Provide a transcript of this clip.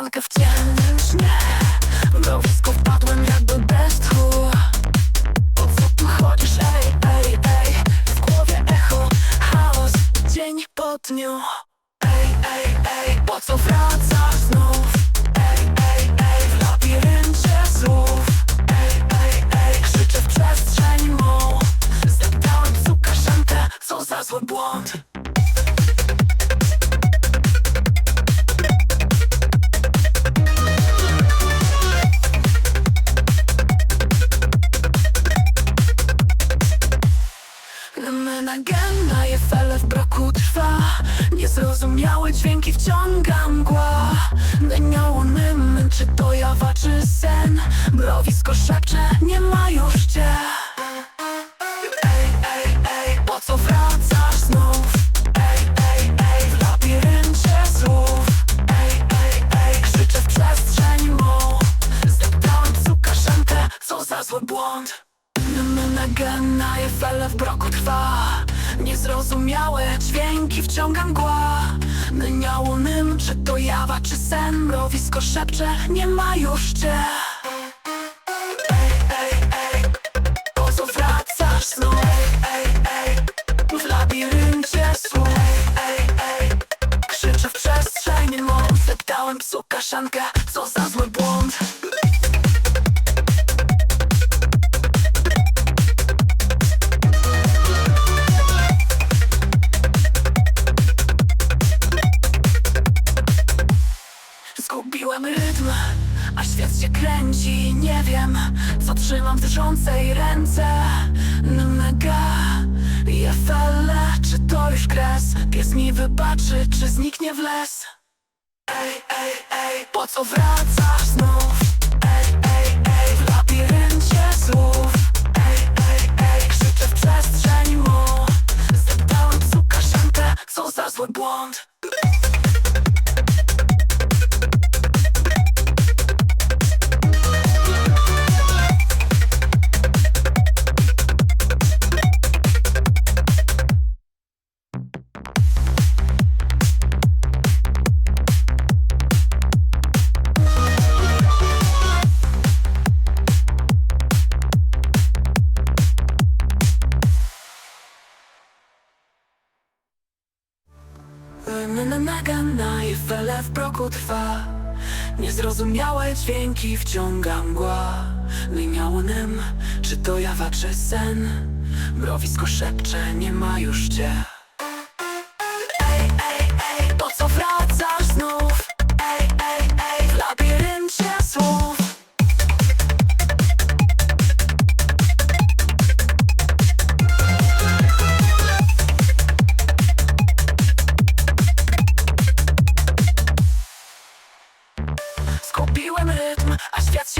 ściankę wciąż nie Mrowisko wpadłem jak do deszczu. Po co tu chodzisz, ej, ej, ej. W głowie echo, chaos, dzień po dniu. Ej, ej, ej, po co wracasz znów? Ej, ej, ej, w labiryncie słów. Ej, ej, ej, krzyczę w przestrzeń mą Zdeptałem psu kaszankę, co za zły błąd. Daje w braku trwa. Niezrozumiałe dźwięki wciąga mgła. Dyniało mym, czy to jawa, czy sen. Mrowisko szepcze, nie ma już cię Ej, ej, ej, po co wracasz znów? Ej, ej, ej, w labiryncie słów. Ej, ej, ej, krzyczę w przestrzeń mą Zdeptałem cukaszankę, co za zły błąd. Nagena, fele w broku trwa. Niezrozumiałe dźwięki wciąga mgła Nyniałonym, czy to jawa, czy sen. Mrowisko szepcze, nie ma już cię. Ej, ej, ej, po co wracasz znów? Ej, ej, ej, w labiryncie słów. Ej, w przestrzeń mą Zdeptałem psu kaszankę, co za zły kręci Nie wiem, co trzymam w drżącej ręce Nmega, jefele, czy to już kres? Pies mi wybaczy, czy zniknie w les? Ej, ej, ej, po co wracasz znów? Ej, ej, ej, w labiryncie słów Ej, ej, ej, krzyczę w przestrzeń mą Zdeptałem psu co za zły błąd Nagana i fele w proku trwa. Niezrozumiałe dźwięki wciąga mgła. Nymiałonym, czy to jawa, czy sen? Mrowisko szepcze, nie ma już cię